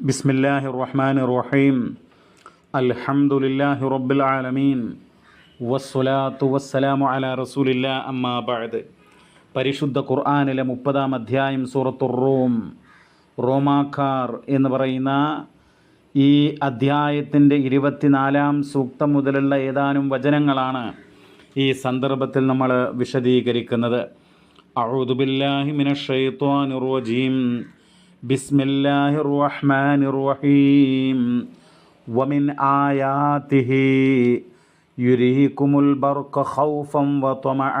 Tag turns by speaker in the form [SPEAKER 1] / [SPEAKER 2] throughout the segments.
[SPEAKER 1] بسم الله الرحمن الرحيم الحمد لله رب العالمين والصلاة والسلام على رسول الله أما بعد പരിശുദ്ധ ഖുർആാനിലെ മുപ്പതാം അധ്യായം സൂറത്തുർ റൂം റോമാക്കാർ എന്ന് പറയുന്ന ഈ അധ്യായത്തിൻ്റെ ഇരുപത്തിനാലാം സൂക്തം മുതലുള്ള ഏതാനും വചനങ്ങളാണ് ഈ സന്ദർഭത്തിൽ നമ്മൾ വിശദീകരിക്കുന്നത് അഴുദുബില്ലാഹി മിനഷൈത്വാനിർ റജീം ബിസ്മില്ലാഹിർ റഹ്മാനിർ റഹീം വമിൻ ആയാതിഹി യുരീകുമുൽ ബർഖ ഖൗഫൻ വതമഅ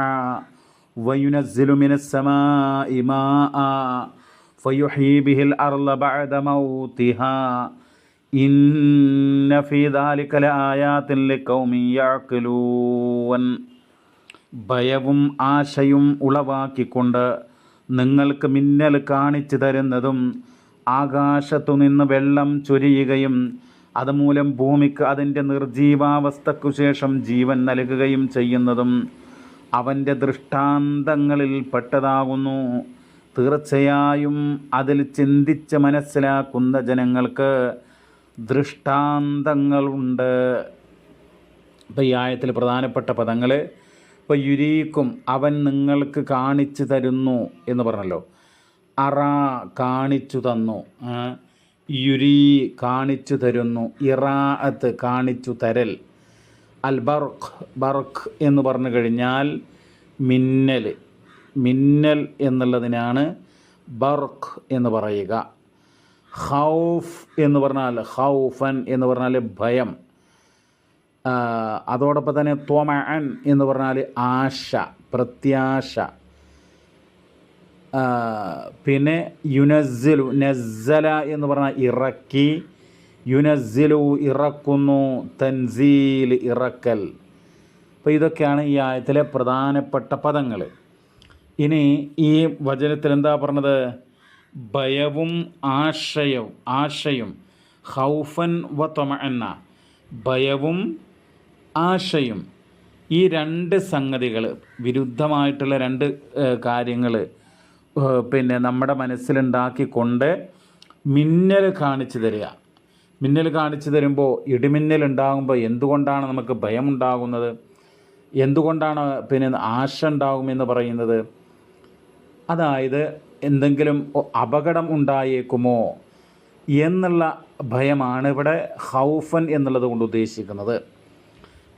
[SPEAKER 1] وينزل من السماء ماء فيحيي به الأرض بعد موتها إن في ذلك لآيات لقوم يعقلون ഭയവും ആശയും ഉളവാക്കിക്കൊണ്ട് നിങ്ങൾക്ക് മിന്നൽ കാണിച്ചു തരുന്നതും ആകാശത്തു നിന്ന് വെള്ളം ചൊരിയുകയും അതുമൂലം ഭൂമിക്ക് അതിന്റെ നിർജീവാവസ്ഥയ്ക്കു ശേഷം ജീവൻ നൽകുകയും ചെയ്യുന്നതും അവന്റെ ദൃഷ്ടാന്തങ്ങളിൽ പെട്ടതാകുന്നു. തീർച്ചയായും അതിൽ ചിന്തിച്ച് മനസ്സിലാക്കുന്ന ജനങ്ങൾക്ക് ദൃഷ്ടാന്തങ്ങളുണ്ട്. ഇപ്പം ഈ ആയത്തിൽ പ്രധാനപ്പെട്ട പദങ്ങൾ ഇപ്പോൾ യുരീക്കും അവൻ നിങ്ങൾക്ക് കാണിച്ചു തരുന്നു എന്ന് പറഞ്ഞല്ലോ. അറ കാണിച്ചു തന്നു. യുരീ കാണിച്ചു തരുന്നു. ഇറാഅത്ത് കാണിച്ചു തരൽ. അൽ ബർക്ക് ബർക്ക് എന്ന് പറഞ്ഞു കഴിഞ്ഞാൽ മിന്നൽ. മിന്നൽ എന്നുള്ളതിനാണ് ബർഖ് എന്ന് പറയുക. ഹൗഫ് എന്ന് പറഞ്ഞാൽ ഹൗഫൻ എന്ന് പറഞ്ഞാൽ ഭയം. അതോടൊപ്പം തന്നെ ത്വമഅൻ എന്ന് പറഞ്ഞാൽ ആശ പ്രത്യാശ. പിന്നെ യുനസ്സിലു നസ്സല എന്ന് പറഞ്ഞാൽ ഇറക്കി. യുനസ്സിലു ഇറക്കുന്നു തൻസീൽ ഇറക്കൽ. അപ്പോൾ ഇതൊക്കെയാണ് ഈ ആയത്തിലെ പ്രധാനപ്പെട്ട പദങ്ങൾ. ഇനി ഈ വചനത്തിൽ എന്താ പറഞ്ഞത്? ഭയവും ആശയവും ആശയും ഹൗഫൻ വ തൊമഅന്ന. ഭയവും ആശയും ഈ രണ്ട് സംഗതികൾ വിരുദ്ധമായിട്ടുള്ള രണ്ട് കാര്യങ്ങൾ പിന്നെ നമ്മുടെ മനസ്സിലുണ്ടാക്കിക്കൊണ്ട് മിന്നൽ കാണിച്ചു തരിക. മിന്നൽ കാണിച്ചു തരുമ്പോൾ ഇടിമിന്നൽ ഉണ്ടാകുമ്പോൾ എന്തുകൊണ്ടാണ് നമുക്ക് ഭയമുണ്ടാകുന്നത് എന്തുകൊണ്ടാണ് പിന്നെ ആശ ഉണ്ടാകുമെന്ന് പറയുന്നത്? അതായത് എന്തെങ്കിലും അപകടം ഉണ്ടായേക്കുമോ എന്നുള്ള ഭയമാണ് ഇവിടെ ഹൗഫൻ എന്നുള്ളത് കൊണ്ട് ഉദ്ദേശിക്കുന്നത്.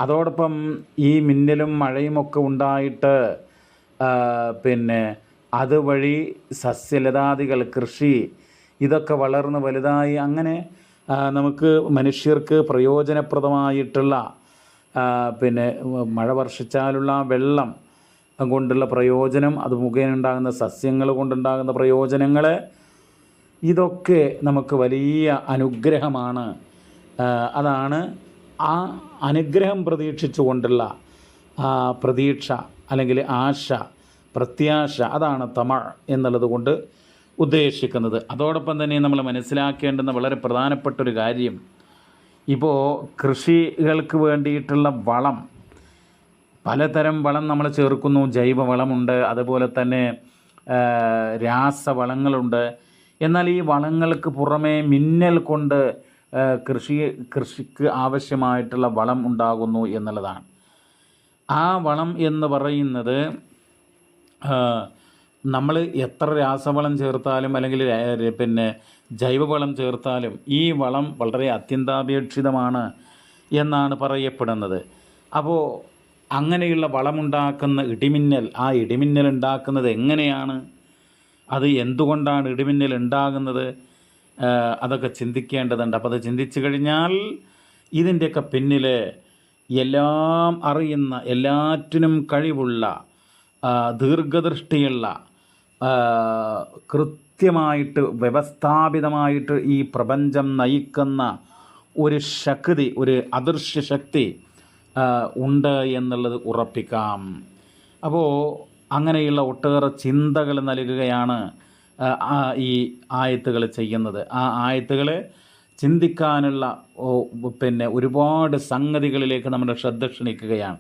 [SPEAKER 1] അതോടൊപ്പം ഈ മിന്നലും മഴയും ഒക്കെ ഉണ്ടായിട്ട് പിന്നെ അതുവഴി സസ്യലതാദികൾ കൃഷി ഇതൊക്കെ വളർന്ന് വലുതായി. അങ്ങനെ നമുക്ക് മനുഷ്യർക്ക് പ്രയോജനപ്രദമായിട്ടുള്ള പിന്നെ മഴ വർഷിച്ചാലുള്ള വെള്ളം കൊണ്ടുള്ള പ്രയോജനം അത് മുഖേന ഉണ്ടാകുന്ന സസ്യങ്ങൾ കൊണ്ടുണ്ടാകുന്ന പ്രയോജനങ്ങൾ ഇതൊക്കെ നമുക്ക് വലിയ അനുഗ്രഹമാണ്. അതാണ് ആ അനുഗ്രഹം പ്രതീക്ഷിച്ചുകൊണ്ടുള്ള പ്രതീക്ഷ അല്ലെങ്കിൽ ആശ പ്രത്യാശ അതാണ് തമഴ് എന്നുള്ളത് കൊണ്ട് ഉദ്ദേശിക്കുന്നത്. അതോടൊപ്പം തന്നെ നമ്മൾ മനസ്സിലാക്കേണ്ടുന്ന വളരെ പ്രധാനപ്പെട്ട ഒരു കാര്യം ഇപ്പോൾ കൃഷികൾക്ക് വേണ്ടിയിട്ടുള്ള വളം പലതരം വളം നമ്മൾ ചേർക്കുന്നു. ജൈവവളമുണ്ട് അതുപോലെ തന്നെ രാസവളങ്ങളുണ്ട്. എന്നാൽ ഈ വളങ്ങൾക്ക് പുറമേ മിന്നൽ കൊണ്ട് കൃഷി കൃഷിക്ക് ആവശ്യമായിട്ടുള്ള വളം ഉണ്ടാകുന്നു എന്നുള്ളതാണ്. ആ വളം എന്ന് പറയുന്നത് നമ്മൾ എത്ര രാസവളം ചേർത്താലും അല്ലെങ്കിൽ പിന്നെ ജൈവവളം ചേർത്താലും ഈ വളം വളരെ അത്യന്താപേക്ഷിതമാണ് എന്നാണ് പറയപ്പെടുന്നത്. അപ്പോൾ അങ്ങനെയുള്ള വളമുണ്ടാക്കുന്ന ഇടിമിന്നൽ ആ ഇടിമിന്നൽ ഉണ്ടാക്കുന്നത് എങ്ങനെയാണ്? അത് എന്തുകൊണ്ടാണ് ഇടിമിന്നൽ ഉണ്ടാകുന്നത്? അതൊക്കെ ചിന്തിക്കേണ്ടതുണ്ട്. അപ്പോൾ അത് ചിന്തിച്ചു കഴിഞ്ഞാൽ ഇതിന്റെയൊക്കെ പിന്നിൽ എല്ലാം അറിയുന്ന എല്ലാറ്റിനും കഴിവുള്ള ദീർഘദൃഷ്ടിയുള്ള കൃത്യമായിട്ട് വ്യവസ്ഥാപിതമായിട്ട് ഈ പ്രപഞ്ചം നയിക്കുന്ന ഒരു ശക്തി ഒരു അദൃശ്യ ശക്തി ഉണ്ട് എന്നുള്ളത് ഉറപ്പിക്കാം. അപ്പോൾ അങ്ങനെയുള്ള ഒട്ടേറെ ചിന്തകൾ നൽകുകയാണ് ഈ ആയത്തുകൾ ചെയ്യുന്നത്. ആ ആയത്തുകൾ ചിന്തിക്കാനുള്ള പിന്നെ ഒരുപാട് സംഗതികളിലേക്ക് നമ്മുടെ ശ്രദ്ധ ക്ഷണിക്കുകയാണ്.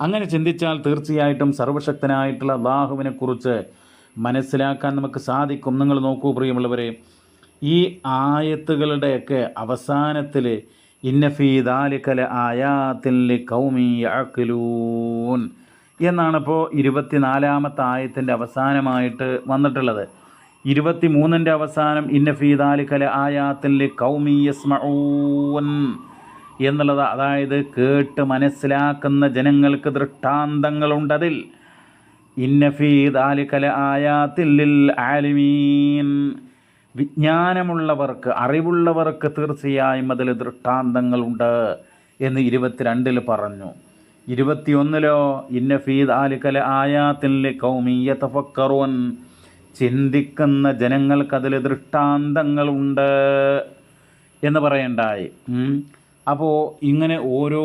[SPEAKER 1] അങ്ങനെ ചിന്തിച്ചാൽ തീർച്ചയായിട്ടും സർവശക്തനായിട്ടുള്ള അള്ളാഹുവിനെക്കുറിച്ച് മനസ്സിലാക്കാൻ നമുക്ക് സാധിക്കും. നിങ്ങൾ നോക്കൂ പ്രിയമുള്ളവരെ ഈ ആയത്തുകളുടെയൊക്കെ അവസാനത്തിൽ ഇന്നഫീദാലിക്കല ആയാത്തിൽ കൗമി എന്നാണിപ്പോൾ ഇരുപത്തിനാലാമത്തെ ആയത്തിന്റെ അവസാനമായിട്ട് വന്നിട്ടുള്ളത്. ഇരുപത്തി മൂന്നിന്റെ അവസാനം ഇന്നഫീദാലിക്കല ആയാത്തിൽ കൗമി യസ്മഊൻ എന്നുള്ളത് അതായത് കേട്ട് മനസ്സിലാക്കുന്ന ജനങ്ങൾക്ക് ദൃഷ്ടാന്തങ്ങളുണ്ടതിൽ ഇന്നഫീദാലിക്കല ആയാത്തിൽ ആലിമീൻ. വിജ്ഞാനമുള്ളവർക്ക് അറിവുള്ളവർക്ക് തീർച്ചയായും അതിൽ ദൃഷ്ടാന്തങ്ങളുണ്ട് എന്ന് ഇരുപത്തിരണ്ടിൽ പറഞ്ഞു. ഇരുപത്തിയൊന്നിലോ ഇന്നഫീദ് ആലിക്കല ആയാത്തിൽ കൗമിയ തഫക്കറുവൻ ചിന്തിക്കുന്ന ജനങ്ങൾക്കതിൽ ദൃഷ്ടാന്തങ്ങളുണ്ട് എന്ന് പറയണ്ടായി. അപ്പോൾ ഇങ്ങനെ ഓരോ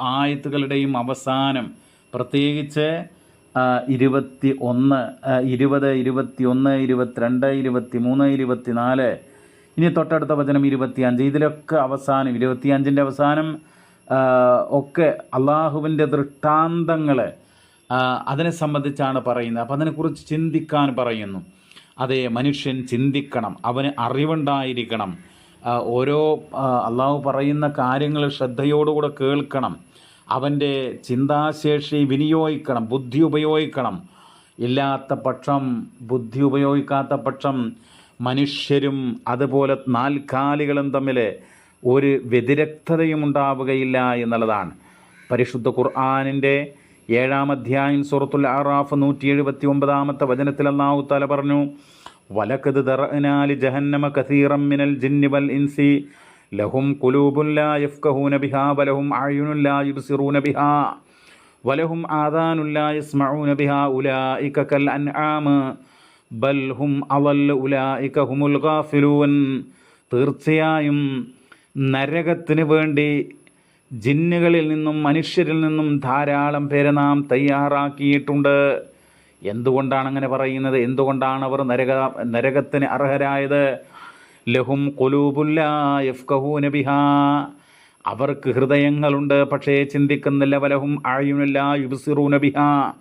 [SPEAKER 1] ആയത്തുകളുടെയും അവസാനം പ്രത്യേകിച്ച് ഇരുപത്തി ഒന്ന് ഇരുപത് ഇരുപത്തി ഒന്ന് ഇരുപത്തിരണ്ട് ഇരുപത്തി മൂന്ന് ഇരുപത്തി നാല് ഇനി തൊട്ടടുത്ത വചനം ഇരുപത്തിയഞ്ച്. ഇതിലൊക്കെ അവസാനം ഇരുപത്തിയഞ്ചിന്റെ അവസാനം ഒക്കെ അള്ളാഹുവിന്റെ ദൃഷ്ടാന്തങ്ങൾ അതിനെ സംബന്ധിച്ചാണ് പറയുന്നത്. അപ്പം അതിനെക്കുറിച്ച് ചിന്തിക്കാൻ പറയുന്നു. അതെ മനുഷ്യൻ ചിന്തിക്കണം. അവന് അറിവുണ്ടായിരിക്കണം. ഓരോ അള്ളാഹു പറയുന്ന കാര്യങ്ങൾ ശ്രദ്ധയോടുകൂടെ കേൾക്കണം. അവന്റെ ചിന്താശേഷി വിനിയോഗിക്കണം. ബുദ്ധി ഉപയോഗിക്കണം. ഇല്ലാത്ത പക്ഷം ബുദ്ധി ഉപയോഗിക്കാത്ത പക്ഷം മനുഷ്യരും അതുപോലെ നാൽക്കാലികളും തമ്മിൽ ഒരു വ്യതിരക്തതയും ഉണ്ടാവുകയില്ല എന്നുള്ളതാണ്. പരിശുദ്ധ ഖുർആാനിന്റെ ഏഴാം അധ്യായം സുറത്തുൽ ആറാഫ് നൂറ്റി എഴുപത്തി ഒമ്പതാമത്തെ വചനത്തിൽ അള്ളാഹു തല പറഞ്ഞു വലക്കത് ദറനാലി ജഹന്നമ കസീറം മിനൽ ജിന്നി വൽ ഇൻസി ലഹും കുലൂബുല്ലാ യഫ്കഹൂന ബിഹാ വലഹും ആയുനുല്ലാ യുബ്സിറൂന ബിഹാ വലഹും ആദാനുല്ലാ യസ്മഊന ബിഹാ ഉലായിക കൽ അൻആമ ബൽ ഹും അവൽ ഉലായിക ഹുമുൽ ഗാഫിലൂൻ. തീർച്ചയായും നരകത്തിന് വേണ്ടി ജിന്നുകളിൽ നിന്നും മനുഷ്യരിൽ നിന്നും ധാരാളം പേരെ നാം തയ്യാറാക്കിയിട്ടുണ്ട്. എന്തുകൊണ്ടാണ് അങ്ങനെ പറയുന്നത്? എന്തുകൊണ്ടാണ് അവർ നരക നരകത്തിന് അർഹരായത്? ലഹും കൊലൂബുല്ല ബിഹാ. അവർക്ക് ഹൃദയങ്ങളുണ്ട് പക്ഷേ ചിന്തിക്കുന്നില്ല. വലഹും ആയുനില്ല യുബിസിറൂന ബിഹാ.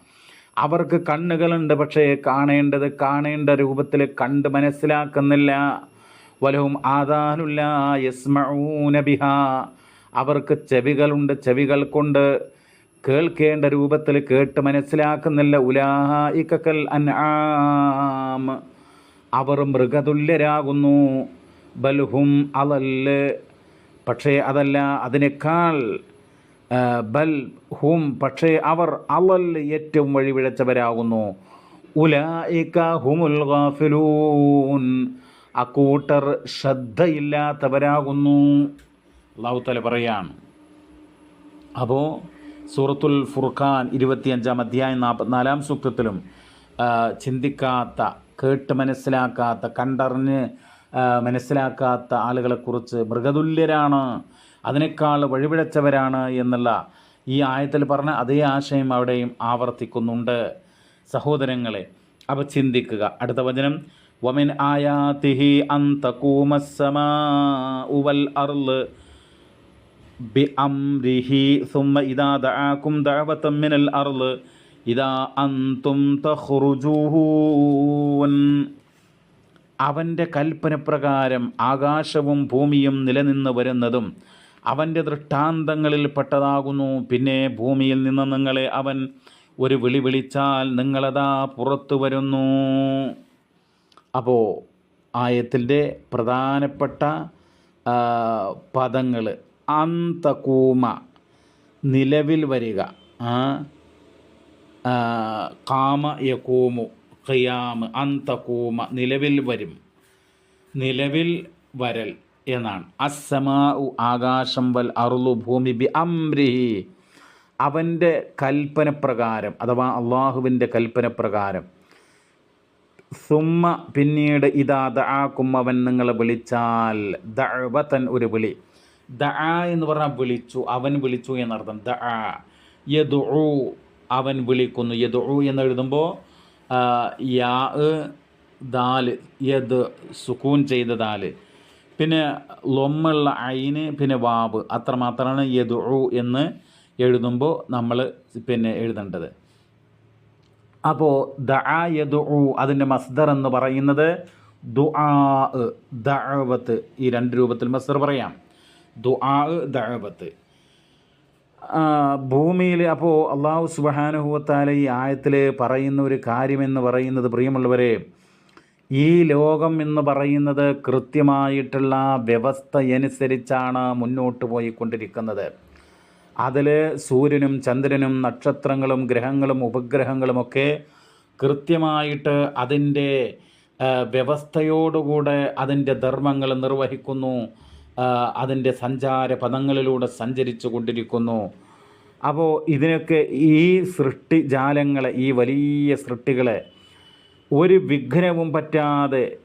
[SPEAKER 1] അവർക്ക് കണ്ണുകളുണ്ട് പക്ഷേ കാണേണ്ടത് കാണേണ്ട രൂപത്തിൽ കണ്ട് മനസ്സിലാക്കുന്നില്ല. വലഹും ആദാനുല്ല യസ്മഊന ബിഹാ. അവർക്ക് ചെവികളുണ്ട് ചെവികൾ കൊണ്ട് കേൾക്കേണ്ട രൂപത്തിൽ കേട്ട് മനസ്സിലാക്കുന്നില്ല. ഉലാഹിക്കൽ അൻആം. അവർ മൃഗതുല്യരാകുന്നു. ബൽഹും അതല്ല പക്ഷേ അതല്ല അതിനേക്കാൾ ബൽ ഹും പക്ഷേ അവർ അവൽ ഏറ്റവും വഴിപിഴച്ചവരാകുന്നു. ഉലായിക്ക ഹുമുൽ ഗാഫിലൂൻ. അക്കൂട്ടർ ശ്രദ്ധയില്ലാത്തവരാകുന്നു. അള്ളാഹുത്തല പറയാണ്. അപ്പോൾ സൂറത്തുൽ ഫുർഖാൻ ഇരുപത്തിയഞ്ചാം അധ്യായം നാൽപ്പത്തിനാലാം സൂക്തത്തിലും ചിന്തിക്കാത്ത കേട്ട് മനസ്സിലാക്കാത്ത കണ്ടറിഞ്ഞ് മനസ്സിലാക്കാത്ത ആളുകളെക്കുറിച്ച് മൃഗതുല്യരാണ് അതിനേക്കാൾ വഴിപിഴച്ചവരാണ് എന്നുള്ള ഈ ആയത്തിൽ പറഞ്ഞ അതേ ആശയം അവിടെയും ആവർത്തിക്കുന്നുണ്ട്. സഹോദരങ്ങളെ അപ്പോൾ ചിന്തിക്കുക. അടുത്ത വചനം വമിൻ ആയാതിഹി അന്തകൂമസമാ ഉവൽ അർൾ ബിഅംരിഹി സുമ്മ ഇദാ ദഅാകും ദഅവതൻ മിനൽ അർൾ ഇദാ അന്തും തഖ്റുജൂൻ അവന്റെ കൽപ്പനപ്രകാരം ആകാശവും ഭൂമിയും നിലനിന്ന് വരുന്നതും അവന്റെ ദൃഷ്ടാന്തങ്ങളിൽ പെട്ടതാകുന്നു. പിന്നെ ഭൂമിയിൽ നിന്ന് നിങ്ങളെ അവൻ ഒരു വിളി വിളിച്ചാൽ നിങ്ങളതാ പുറത്തു വരുന്നു. അപ്പോൾ ആയത്തിന്റെ പ്രധാനപ്പെട്ട പദങ്ങൾ അന്തകൂമ. നിലവിൽ വരിക. കാമ യകൂമു ഖിയാമ് അന്തകൂമ നിലവിൽ വരും. നിലവിൽ വരൽ എന്നാണ്. അസമാ ആകാശം വൽ അറുളു ഭൂമി ബി അംരിഹി. അവന്റെ കൽപ്പനപ്രകാരം അഥവാ അള്ളാഹുവിന്റെ കൽപ്പനപ്രകാരം സുമ്മ പിന്നീട് ഇതാ ദആക്കും അവൻ നിങ്ങളെ വിളിച്ചാൽ ദഅവതൻ ഒരു വിളി. ദഅ എന്ന് പറഞ്ഞാൽ വിളിച്ചു അവൻ വിളിച്ചു എന്നർത്ഥം. ദ ആ. യദുഉ അവൻ വിളിക്കുന്നു. യദുഉ എന്ന് എഴുതുമ്പോൾ യാ ദാൽ യദ് സുക്കൂൻ ചെയ്ത ദാൽ. പിന്നെ ലൊമ്മുള്ള ഐന് പിന്നെ വാവ്. അത്രമാത്രമാണ് യദുഉ എന്ന് എഴുതുമ്പോൾ നമ്മൾ പിന്നെ എഴുതേണ്ടത്. അപ്പോൾ ദ ആ യദുഉ അതിന്റെ മസ്ദർ എന്ന് പറയുന്നത് ദുആ ദഅവത്ത്. ഈ രണ്ട് രൂപത്തിൽ മസ്ദർ പറയാം. ദുആ ദഅവത്ത് ഭൂമിയിൽ അപ്പോൾ അള്ളാഹു സുബഹാനുഭവത്താല ഈ ആയത്തിൽ പറയുന്ന ഒരു കാര്യമെന്ന് പറയുന്നത് പ്രിയമുള്ളവരെ ഈ ലോകം എന്ന് പറയുന്നത് കൃത്യമായിട്ടുള്ള വ്യവസ്ഥയനുസരിച്ചാണ് മുന്നോട്ട് പോയിക്കൊണ്ടിരിക്കുന്നത്. അതിൽ സൂര്യനും ചന്ദ്രനും നക്ഷത്രങ്ങളും ഗ്രഹങ്ങളും ഉപഗ്രഹങ്ങളുമൊക്കെ കൃത്യമായിട്ട് അതിന്റെ വ്യവസ്ഥയോടുകൂടെ അതിന്റെ ധർമ്മങ്ങൾ നിർവഹിക്കുന്നു. അതിന്റെ സഞ്ചാര പദങ്ങളിലൂടെ സഞ്ചരിച്ചു കൊണ്ടിരിക്കുന്നു. അപ്പോൾ ഇതിനൊക്കെ ഈ സൃഷ്ടി ജാലങ്ങളെ ഈ വലിയ സൃഷ്ടികളെ ഒരു വിഘ്നവും പറ്റാതെ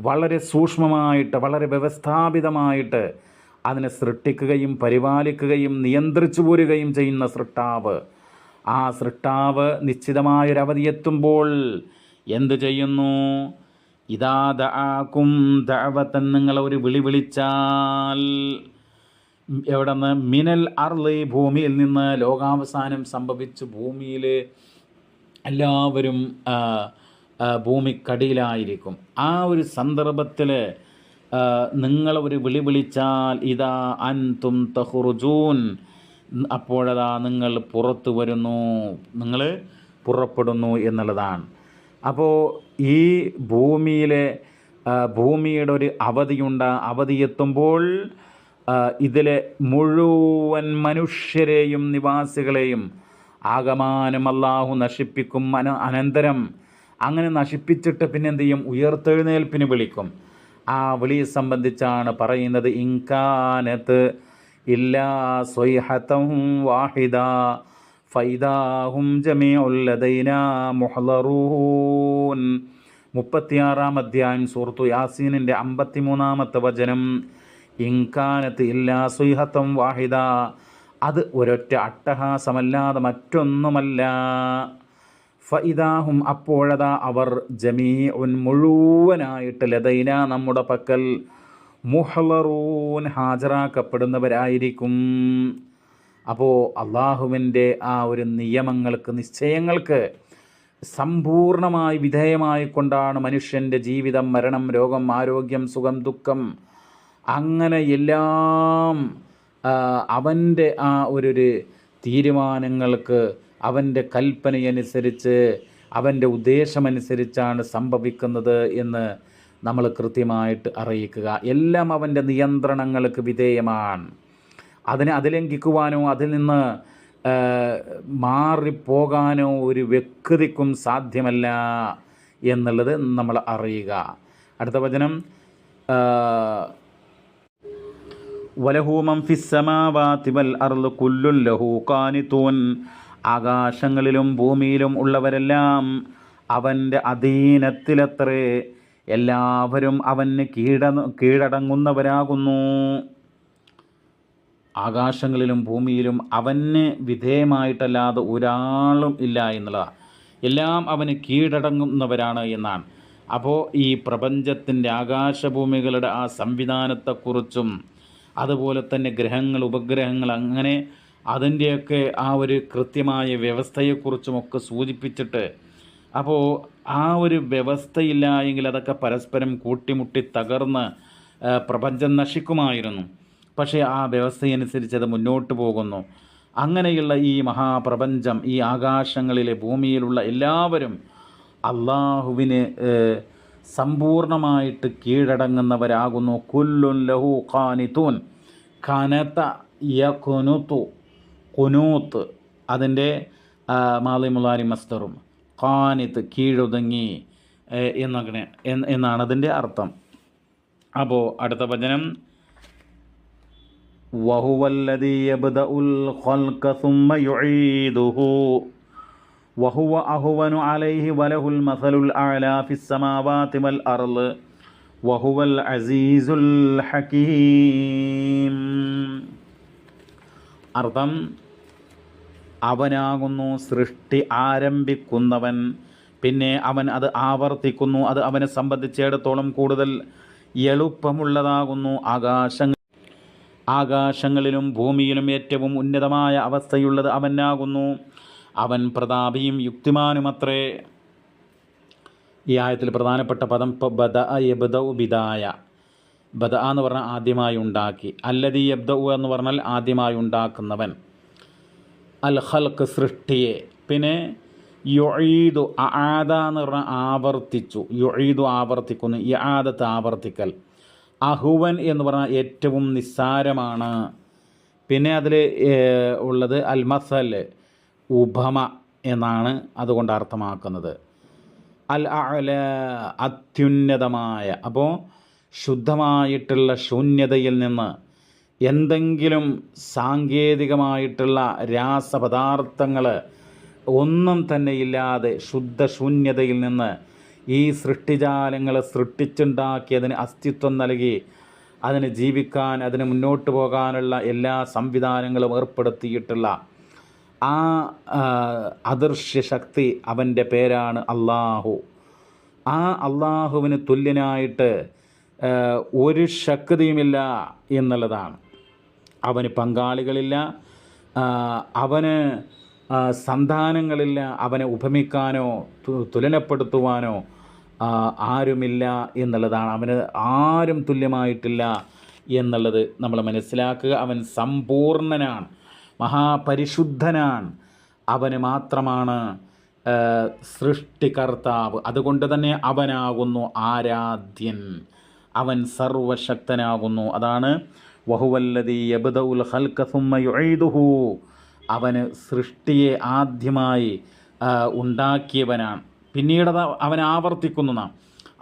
[SPEAKER 1] വളരെ സൂക്ഷ്മമായിട്ട് വളരെ വ്യവസ്ഥാപിതമായിട്ട് അതിനെ സൃഷ്ടിക്കുകയും പരിപാലിക്കുകയും നിയന്ത്രിച്ചു പോരുകയും ചെയ്യുന്ന സൃഷ്ടാവ്. ആ സൃഷ്ടാവ് നിശ്ചിതമായൊരവധി എത്തുമ്പോൾ എന്തു ചെയ്യുന്നു? ഇതാ ദാക്കും ദഅവത്തൻ നിങ്ങൾ ഒരു വിളി വിളിച്ചാൽ. എവിടെ നിന്ന് മിനൽ അർലി ഭൂമിയിൽ നിന്ന് ലോകാവസാനം സംഭവിച്ച് ഭൂമിയിൽ എല്ലാവരും ഭൂമിക്കടിയിലായിരിക്കും. ആ ഒരു സന്ദർഭത്തിൽ നിങ്ങൾ ഒരു വിളി വിളിച്ചാൽ ഇതാ അൻ തും തഹുറുജൂൻ. അപ്പോഴതാ നിങ്ങൾ പുറത്തു വരുന്നു. നിങ്ങൾ പുറപ്പെടുന്നു എന്നുള്ളതാണ്. അപ്പോൾ ഈ ഭൂമിയിലെ ഭൂമിയുടെ ഒരു അവധിയുണ്ട്. ആ അവധി എത്തുമ്പോൾ ഇതിലെ മുഴുവൻ മനുഷ്യരെയും നിവാസികളെയും ആകമാനം അള്ളാഹു നശിപ്പിക്കും. അന അനന്തരം അങ്ങനെ നശിപ്പിച്ചിട്ട് പിന്നെ എന്ത് ചെയ്യും ഉയർത്തെഴുന്നേൽപ്പിന് വിളിക്കും. ആ വിളിയെ സംബന്ധിച്ചാണ് പറയുന്നത് ഇൻകാനത്ത് ഇല്ലാ സ്വൈഹത്തം വാഹിദ ഫൈദാഹും ജമീഉല്ലദൈന മുഹ്ളറൂൻ മുപ്പത്തിയാറാം അധ്യായം സൂറത്തു യാസീനിന്റെ അമ്പത്തിമൂന്നാമത്തെ വചനം. ഇൻകാനത്ത് ഇല്ലാ സുഹത്തം വാഹിദ. അത് ഒരൊറ്റ അട്ടഹാസമല്ലാതെ മറ്റൊന്നുമല്ല. ഫൈദാഹും അപ്പോഴതാ അവർ ജമീ ഉൻ മുഴുവനായിട്ട് ലതൈന നമ്മുടെ പക്കൽ മുഹ്ലറൂൻ ഹാജരാക്കപ്പെടുന്നവരായിരിക്കും. അപ്പോൾ അള്ളാഹുവിന്റെ ആ ഒരു നിയമങ്ങൾക്ക് നിശ്ചയങ്ങൾക്ക് സമ്പൂർണമായി വിധേയമായി കൊണ്ടാണ് മനുഷ്യന്റെ ജീവിതം മരണം രോഗം ആരോഗ്യം സുഖം ദുഃഖം അങ്ങനെ എല്ലാം അവന്റെ ആ ഒരു തീരുമാനങ്ങൾക്ക് അവന്റെ കൽപ്പനയനുസരിച്ച് അവന്റെ ഉദ്ദേശമനുസരിച്ചാണ് സംഭവിക്കുന്നത് എന്ന് നമ്മൾ കൃത്യമായിട്ട് അറിയിക്കുക. എല്ലാം അവന്റെ നിയന്ത്രണങ്ങൾക്ക് വിധേയമാണ്. അതിനെ അതിലംഘിക്കുവാനോ അതിൽ നിന്ന് മാറിപ്പോകാനോ ഒരു വ്യക്തിക്കും സാധ്യമല്ല എന്നുള്ളത് നമ്മൾ അറിയുക. അടുത്ത വചനം വലഹൂമം ഫിസ്സമാവാതി വൽ അർൾ കുല്ലുൻ ലഹു കാനിത്തൂൻ ആകാശങ്ങളിലും ഭൂമിയിലും ഉള്ളവരെല്ലാം അവന്റെ അധീനത്തിലത്രേ എല്ലാവരും അവന് കീഴ കീഴടങ്ങുന്നവരാകുന്നു. ആകാശങ്ങളിലും ഭൂമിയിലും അവന് വിധേയമായിട്ടല്ലാതെ ഒരാളും ഇല്ല എന്നുള്ളതാണ്. എല്ലാം അവന് കീഴടങ്ങുന്നവരാണ് എന്നാണ്. അപ്പോൾ ഈ പ്രപഞ്ചത്തിന്റെ ആകാശഭൂമികളുടെ ആ സംവിധാനത്തെക്കുറിച്ചും അതുപോലെ തന്നെ ഗ്രഹങ്ങൾ ഉപഗ്രഹങ്ങൾ അങ്ങനെ അതിന്റെയൊക്കെ ആ ഒരു കൃത്യമായ വ്യവസ്ഥയെക്കുറിച്ചുമൊക്കെ സൂചിപ്പിച്ചിട്ട് അപ്പോൾ ആ ഒരു വ്യവസ്ഥയില്ല എങ്കിൽ അതൊക്കെ പരസ്പരം കൂട്ടിമുട്ടി തകർന്ന് പ്രപഞ്ചം നശിക്കുമായിരുന്നു. പക്ഷേ ആ വ്യവസ്ഥയനുസരിച്ച് അത് മുന്നോട്ട് പോകുന്നു. അങ്ങനെയുള്ള ഈ മഹാപ്രപഞ്ചം ഈ ആകാശങ്ങളിലെ ഭൂമിയിലുള്ള എല്ലാവരും അള്ളാഹുവിന് സമ്പൂർണമായിട്ട് കീഴടങ്ങുന്നവരാകുന്നു. കുല്ലുൻ ലഹു ഖാനിത്തൂൻ ഖനത യഖുനുതു കുനൂത്ത് അതിന്റെ മാലിമുലാരി മസ്തറും ഖാനിത്ത് കീഴൊതുങ്ങി എന്നങ്ങനെ എന്നാണ് അതിന്റെ അർത്ഥം. അപ്പോൾ അടുത്ത വചനം. وهو الذي يبدأ الخلق ثم يعيده وهو أهون عليه وله المثل الأعلى في السماوات والأرض وهو العزيز الحكيم അർത്ഥം അവനാകുന്നു സൃഷ്ടി ആരംഭിക്കുന്നവൻ പിന്നെ അവൻ അത് ആവർത്തിക്കുന്നു അത് അവനെ സംബന്ധിച്ചിടത്തോളം കൂടുതൽ എളുപ്പമുള്ളതാകുന്നു ആകാശങ്ങൾ ആകാശങ്ങളിലും ഭൂമിയിലും ഏറ്റവും ഉന്നതമായ അവസ്ഥയുള്ളത് അവനാകുന്നു. അവൻ പ്രതാപിയും യുക്തിമാനുമത്രേ. ഈ ആയത്തിൽ പ്രധാനപ്പെട്ട പദം ബദ യബ്ദ ബിദായ. ബദ എന്ന് പറഞ്ഞാൽ ആദ്യമായി ഉണ്ടാക്കി. അല്ലതി യബ്ദ എന്ന് പറഞ്ഞാൽ ആദ്യമായി ഉണ്ടാക്കുന്നവൻ. അൽ ഹൽക്ക് സൃഷ്ടിയെ. പിന്നെ യൊഴീതു ആദ എന്ന് പറഞ്ഞാൽ ആവർത്തിച്ചു. യൊഴീതു ആവർത്തിക്കുന്നു. ഈ ആദത്ത് ആവർത്തിക്കൽ. അഹുവൻ എന്ന് പറഞ്ഞാൽ ഏറ്റവും നിസ്സാരമാണ്. പിന്നെ അതിൽ ഉള്ളത് അൽമസൽ ഉപമ എന്നാണ് അതുകൊണ്ട് അർത്ഥമാക്കുന്നത്. അൽ അല അത്യുന്നതമായ. അപ്പോൾ ശുദ്ധമായിട്ടുള്ള ശൂന്യതയിൽ നിന്ന് എന്തെങ്കിലും സാങ്കേതികമായിട്ടുള്ള രാസപദാർത്ഥങ്ങൾ ഒന്നും തന്നെ ഇല്ലാതെ ശുദ്ധശൂന്യതയിൽ നിന്ന് ഈ സൃഷ്ടിജാലങ്ങളെ സൃഷ്ടിച്ചുണ്ടാക്കിയതിന് അസ്തിത്വം നൽകി അതിന് ജീവിക്കാൻ അതിന് മുന്നോട്ട് പോകാനുള്ള എല്ലാ സംവിധാനങ്ങളും ഏർപ്പെടുത്തിയിട്ടുള്ള ആ അദൃശ്യ ശക്തി അവന്റെ പേരാണ് അള്ളാഹു ആ അള്ളാഹുവിന് തുല്യനായിട്ട് ഒരു ശക്തിയുമില്ല എന്നുള്ളതാണ്. അവന് പങ്കാളികളില്ല അവന് സന്താനങ്ങളില്ല അവനെ ഉപമിക്കാനോ തുലനപ്പെടുത്തുവാനോ ആരുമില്ല എന്നുള്ളതാണ്. അവന് ആരും തുല്യമായിട്ടില്ല എന്നുള്ളത് നമ്മൾ മനസ്സിലാക്കുക. അവൻ സമ്പൂർണനാണ് മഹാപരിശുദ്ധനാണ്. അവന് മാത്രമാണ് സൃഷ്ടികർത്താവ്. അതുകൊണ്ട് തന്നെ അവനാകുന്നു ആരാധ്യൻ. അവൻ സർവശക്തനാകുന്നു. അതാണ് വഹുവല്ലതി സുമ്മ യുഈദുഹു. അവന് സൃഷ്ടിയെ ആദ്യമായി ഉണ്ടാക്കിയവനാണ്. പിന്നീട് അത് അവൻ നാം.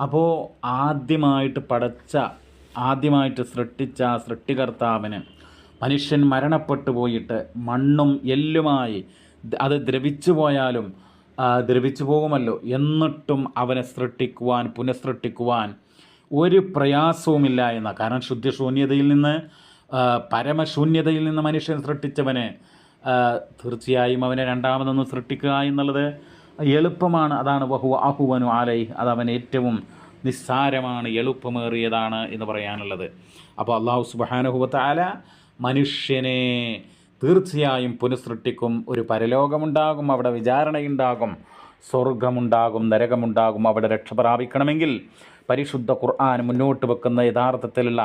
[SPEAKER 1] അപ്പോൾ ആദ്യമായിട്ട് പടച്ച ആദ്യമായിട്ട് സൃഷ്ടിച്ച സൃഷ്ടികർത്താവിന് മനുഷ്യൻ മരണപ്പെട്ടു പോയിട്ട് മണ്ണും എല്ലുമായി അത് ദ്രവിച്ചു പോയാലും ദ്രവിച്ചു പോകുമല്ലോ. എന്നിട്ടും അവനെ സൃഷ്ടിക്കുവാൻ പുനഃസൃഷ്ടിക്കുവാൻ ഒരു പ്രയാസവുമില്ല എന്ന കാരണം ശുദ്ധശൂന്യതയിൽ നിന്ന് പരമശൂന്യതയിൽ നിന്ന് മനുഷ്യൻ സൃഷ്ടിച്ചവനെ തീർച്ചയായും അവനെ രണ്ടാമതൊന്ന് സൃഷ്ടിക്കുക എന്നുള്ളത് എളുപ്പമാണ് അതാണ് ബഹു അഹുവനു ആലൈ അത് അവൻ ഏറ്റവും നിസ്സാരമാണ് എളുപ്പമേറിയതാണ് എന്ന് പറയാനുള്ളത്. അപ്പോൾ അള്ളാഹു സുബാനുഹുബത്താല മനുഷ്യനെ തീർച്ചയായും പുനഃസൃഷ്ടിക്കും ഒരു പരലോകമുണ്ടാകും അവിടെ വിചാരണയുണ്ടാകും സ്വർഗമുണ്ടാകും നരകമുണ്ടാകും അവിടെ രക്ഷ പ്രാപിക്കണമെങ്കിൽ പരിശുദ്ധ ഖുർആൻ മുന്നോട്ട് വെക്കുന്ന യഥാർത്ഥത്തിലുള്ള